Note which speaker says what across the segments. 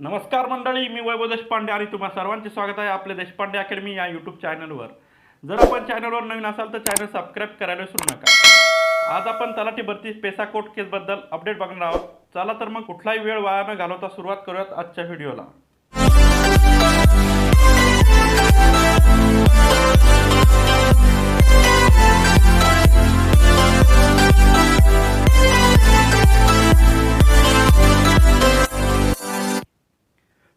Speaker 1: नमस्कार मंडळी मी वैभव देशपांडे आणि तुम्हा सर्वांचे स्वागत आहे आपल्या देशपांडे अकॅडमी या यूट्यूब चॅनलवर जर आपण चॅनलवर नवीन असाल तर चॅनल सबस्क्राईब करायला विसरू नका. आज आपण तलाठी भरती पेसा कोट केसबद्दल अपडेट बघणार आहोत. चला तर मग कुठलाही वेळ वाया न घालवता सुरुवात करूयात आजच्या व्हिडिओला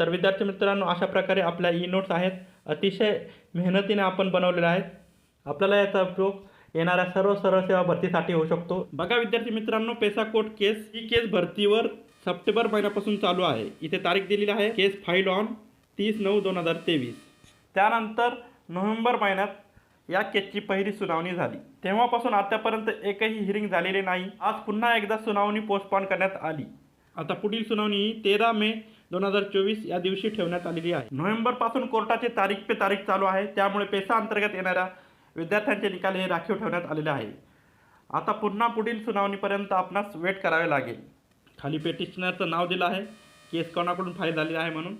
Speaker 1: तर विद्यार्थी मित्रांनो अशा प्रकारे आपल्या ई नोट्स आहेत. अतिशय मेहनतीने आपण बनवलेले आहेत. आपल्याला याचा उपयोग येणाऱ्या सर्व सर्व सेवा भरतीसाठी होऊ शकतो. बघा विद्यार्थी मित्रांनो पेसा कोट केस ही केस भरतीवर सप्टेंबर महिन्यापासून चालू आहे. इथे तारीख दिलेली आहे. केस फाईल ऑन तीस नऊ दोन हजार तेवीस. त्यानंतर नोव्हेंबर महिन्यात या केसची पहिली सुनावणी झाली. तेव्हापासून आतापर्यंत एकही हिअरिंग झालेली नाही. आज पुन्हा एकदा सुनावणी पोस्टपॉन करण्यात आली. आता पुढील सुनावणी ही तेरा मे दोन हजार चोवीस या दिवशी ठेवण्यात आलेली आहे. नोव्हेंबरपासून कोर्टाचे तारीख पे तारीख चालू आहे. त्यामुळे पेसा अंतर्गत येणाऱ्या विद्यार्थ्यांचे निकाल हे राखीव ठेवण्यात आलेले आहे. आता पुन्हा पुढील सुनावणीपर्यंत आपणास वेट करावे लागेल. खाली पेटिशनरचं नाव दिलं आहे. केस कोणाकडून फाईल झालेली आहे म्हणून.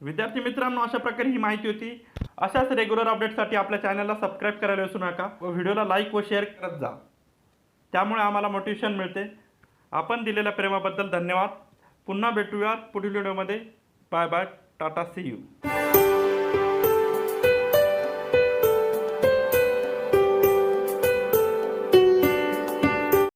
Speaker 1: विद्यार्थी मित्रांनो अशा प्रकारे ही माहिती होती. अशाच रेग्युलर अपडेटसाठी आपल्या चॅनलला सबस्क्राईब करायला विसरू नका व व्हिडिओला लाईक व शेअर करत जा. त्यामुळे आम्हाला मोटिवेशन मिळते. आपण दिलेल्या प्रेमाबद्दल धन्यवाद. पुन्हा भेटूयात पुढील व्हिडिओमध्ये bye bye tata see you